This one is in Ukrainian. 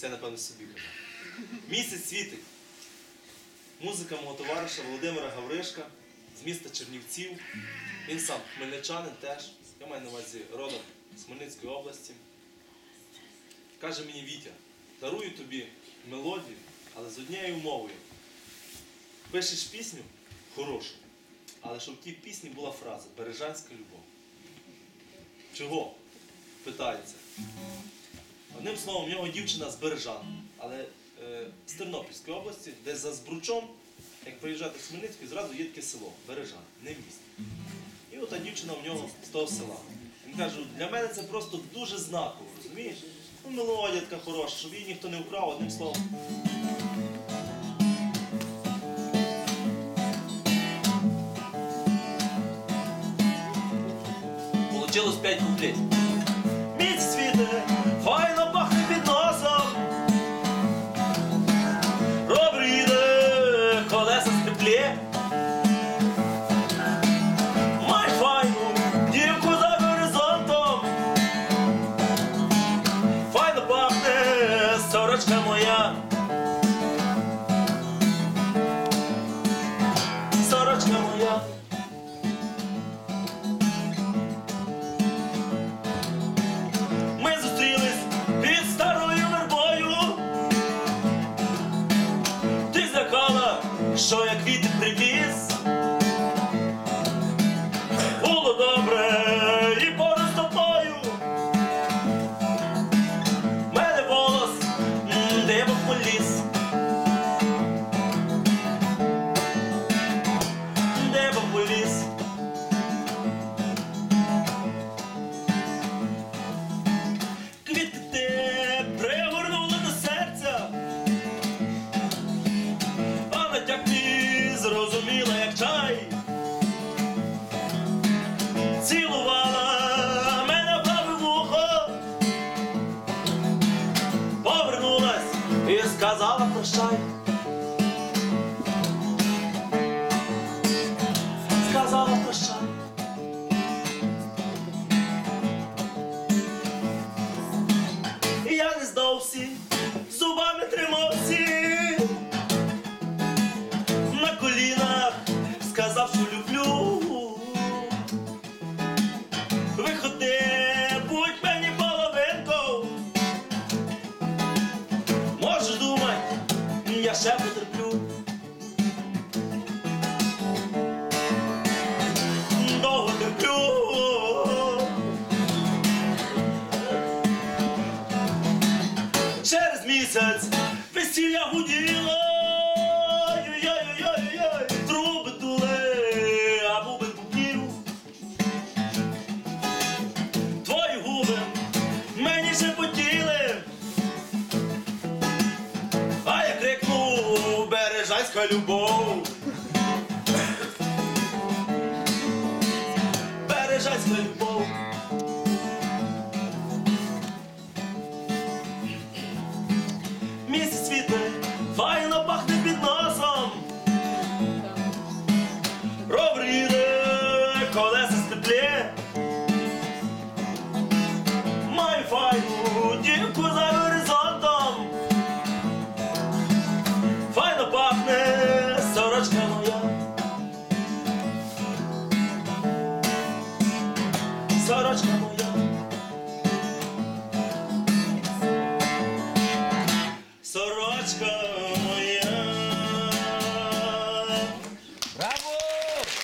Це напевно собі кажу. Місяць світить. Музика мого товариша Володимира Гавришка з міста Чернівців. Він сам хмельничанин теж. Я маю на увазі родом з Хмельницької області. Каже мені Вітя, дарую тобі мелодію, але з однією умовою. Пишеш пісню хорошу, але щоб в тій пісні була фраза Бережанська любов. Чого? Питається. Одним словом, в нього дівчина з Бережан, але е, з Тернопільської області, де за Збручом, як приїжджати з Хмельницької, зразу є таке село Бережан, не місто. І ота дівчина в нього з того села. Він каже, для мене це просто дуже знаково, розумієш? Ну, мелодія хороша, щоб її ніхто не вкрав, одним словом. Получилось 5 куплетів. Місяць світе, Soy out of sight. Місяць весілля гуділо. Ой-ой-ой-ой-ой, Труби дули, а бубен бубнів. Твої губи мені шепотіли. А я крикнув бережанська любов. Бережанська любов. петле Маю файну дівку за горизонтом. Файно пахне сорочка моя. Сорочка моя.